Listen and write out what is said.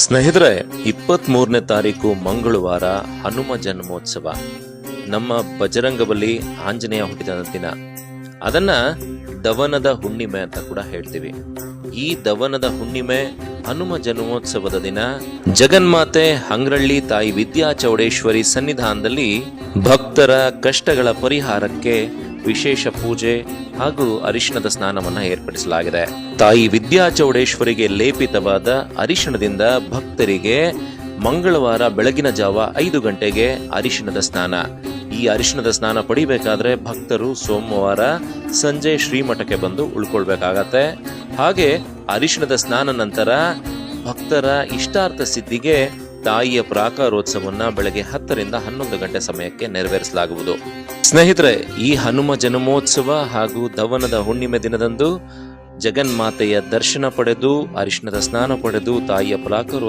ಸ್ನೇಹಿತರೆ ಇಪ್ಪತ್ತ್ ಮೂರನೇ ತಾರೀಕು ಮಂಗಳವಾರ ಹನುಮ ಜನ್ಮೋತ್ಸವ. ನಮ್ಮ ಬಜರಂಗಬಲಿ ಆಂಜನೇಯ ಹುಟ್ಟಿದ ದಿನ. ಅದನ್ನ ದವನದ ಹುಣ್ಣಿಮೆ ಅಂತ ಕೂಡ ಹೇಳ್ತೀವಿ. ಈ ದವನದ ಹುಣ್ಣಿಮೆ ಹನುಮ ಜನ್ಮೋತ್ಸವದ ದಿನ ಜಗನ್ಮಾತೆ ಹಂಗ್ರಳ್ಳಿ ತಾಯಿ ವಿದ್ಯಾ ಚೌಡೇಶ್ವರಿ ಸನ್ನಿಧಾನದಲ್ಲಿ ಭಕ್ತರ ಕಷ್ಟಗಳ ಪರಿಹಾರಕ್ಕೆ ವಿಶೇಷ ಪೂಜೆ ಹಾಗೂ ಅರಿಶಿಣದ ಸ್ನಾನವನ್ನು ಏರ್ಪಡಿಸಲಾಗಿದೆ. ತಾಯಿ ವಿದ್ಯಾ ಚೌಡೇಶ್ವರಿಗೆ ಲೇಪಿತವಾದ ಅರಿಶಿಣದಿಂದ ಭಕ್ತರಿಗೆ ಮಂಗಳವಾರ ಬೆಳಗಿನ ಜಾವ ಐದು ಗಂಟೆಗೆ ಅರಿಶಿಣದ ಸ್ನಾನ. ಈ ಅರಿಶಿಣದ ಸ್ನಾನ ಪಡಿಬೇಕಾದ್ರೆ ಭಕ್ತರು ಸೋಮವಾರ ಸಂಜೆ ಶ್ರೀಮಠಕ್ಕೆ ಬಂದು ಉಳ್ಕೊಳ್ಬೇಕಾಗತ್ತೆ. ಹಾಗೆ ಅರಿಶಿಣದ ಸ್ನಾನ ನಂತರ ಭಕ್ತರ ಇಷ್ಟಾರ್ಥ ಸಿದ್ಧಿಗೆ ತಾಯಿಯ ಪ್ರಾಕಾರೋತ್ಸವವನ್ನು ಬೆಳಗ್ಗೆ ಹತ್ತರಿಂದ ಹನ್ನೊಂದು ಗಂಟೆ ಸಮಯಕ್ಕೆ ನೆರವೇರಿಸಲಾಗುವುದು. ಸ್ನೇಹಿತರೆ, ಈ ಹನುಮ ಜನ್ಮೋತ್ಸವ ಹಾಗೂ ದವನದ ಹುಣ್ಣಿಮೆ ದಿನದಂದು ಜಗನ್ಮಾತೆಯ ದರ್ಶನ ಪಡೆದು ಅರಿಶಿಣದ ಸ್ನಾನ ಪಡೆದು ತಾಯಿಯ ಪ್ರಾಕಾರೋ